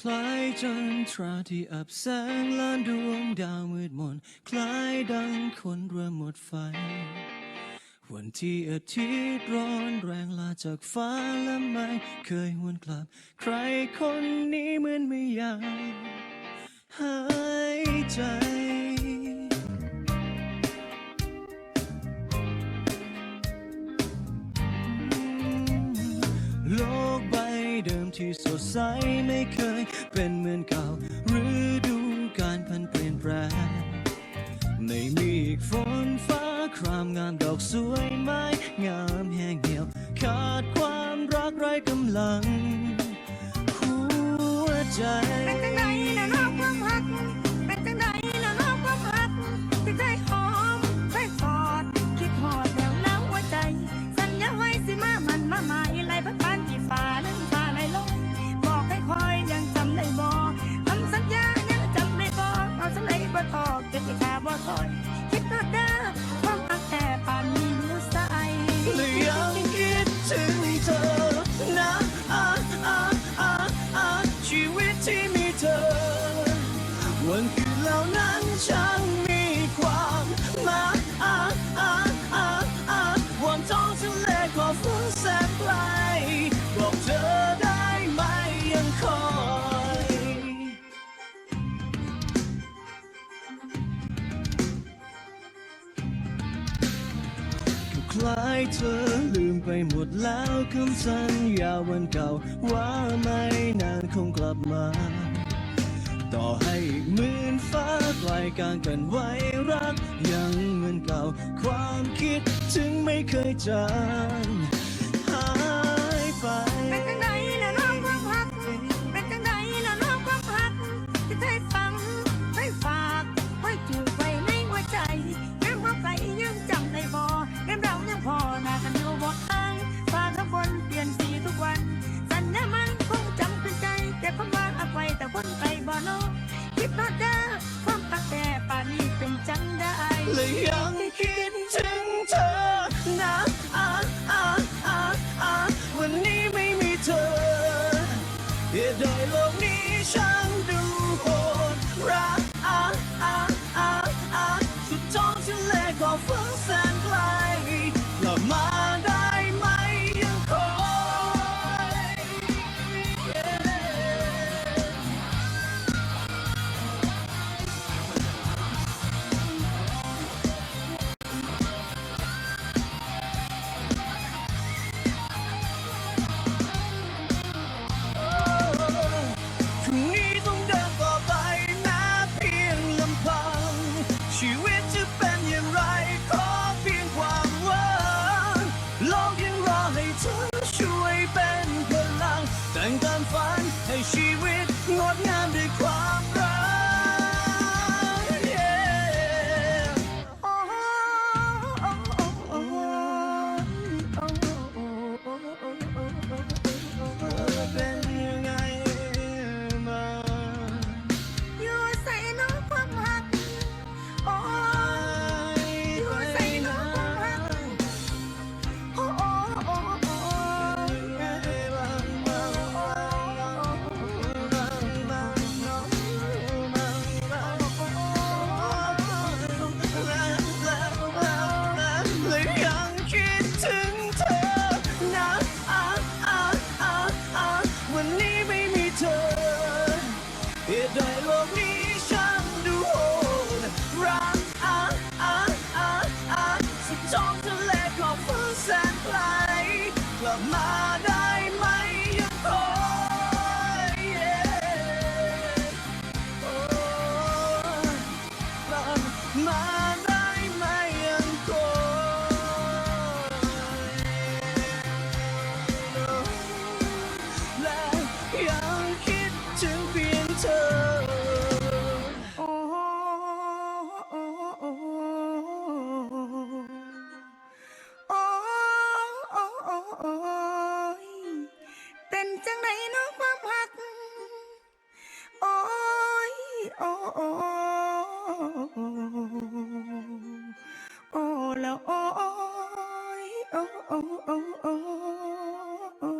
คล้ายจันทราที่อับแสงล้านดวงดาวมืดมน คล้ายดังคนเรือหมดไฟ วันที่อาทิตย์ร้อนแรงลาจากฟ้าและไม่เคยหวนกลับ ใครคนนี้เหมือนไม่อยากหายใจ ที่สดใสไม่เคยเป็นเหมือนเก่าฤดูการพันเปลี่ยนแปลงไม่มีอีกฝนฟ้าครามงามดอกสวยไม้งามแห้งเหี่ยว ขาดความรักไร้กำลัง หัวใจ วันคืนเหล่านั้นช่างมีความหมายอะอะอะอะวันท้องทะเลขอบฟ้าแสนไกลบอกเธอได้ไหมยังคอยคล้ายเธอลืมไปหมดแล้วคำสัญญาวันเก่าว่าไม่นานคงกลับมา ต่อให้อีกหมื่นฟ้าไกลกางกันไว้รัก ยังเหมือนเก่าความคิดถึงไม่เคยจางหายไป เป็นจังไดล่ะน้องความหัก เป็นจังไดล่ะน้องความหัก ที่ใจฟังใจฝากไว้จูบไว้ในหัวใจยังว่าไกลยังจำได้บ่เรื่องเรายังพอหน้ากันอยู่บ่ห่างฟ้าข้างบนเปลี่ยนสีทุกวัน สัญญามันคงจำขึ้นใจ แต่ความว่าอักไว้แต่คนไปบ่โล กคิดามฝันให้ชีวิตงดงามด้วยความรัก โอ้โอ้โอ้แล้วโอ้ยโอ้โอ้โอ้โอ้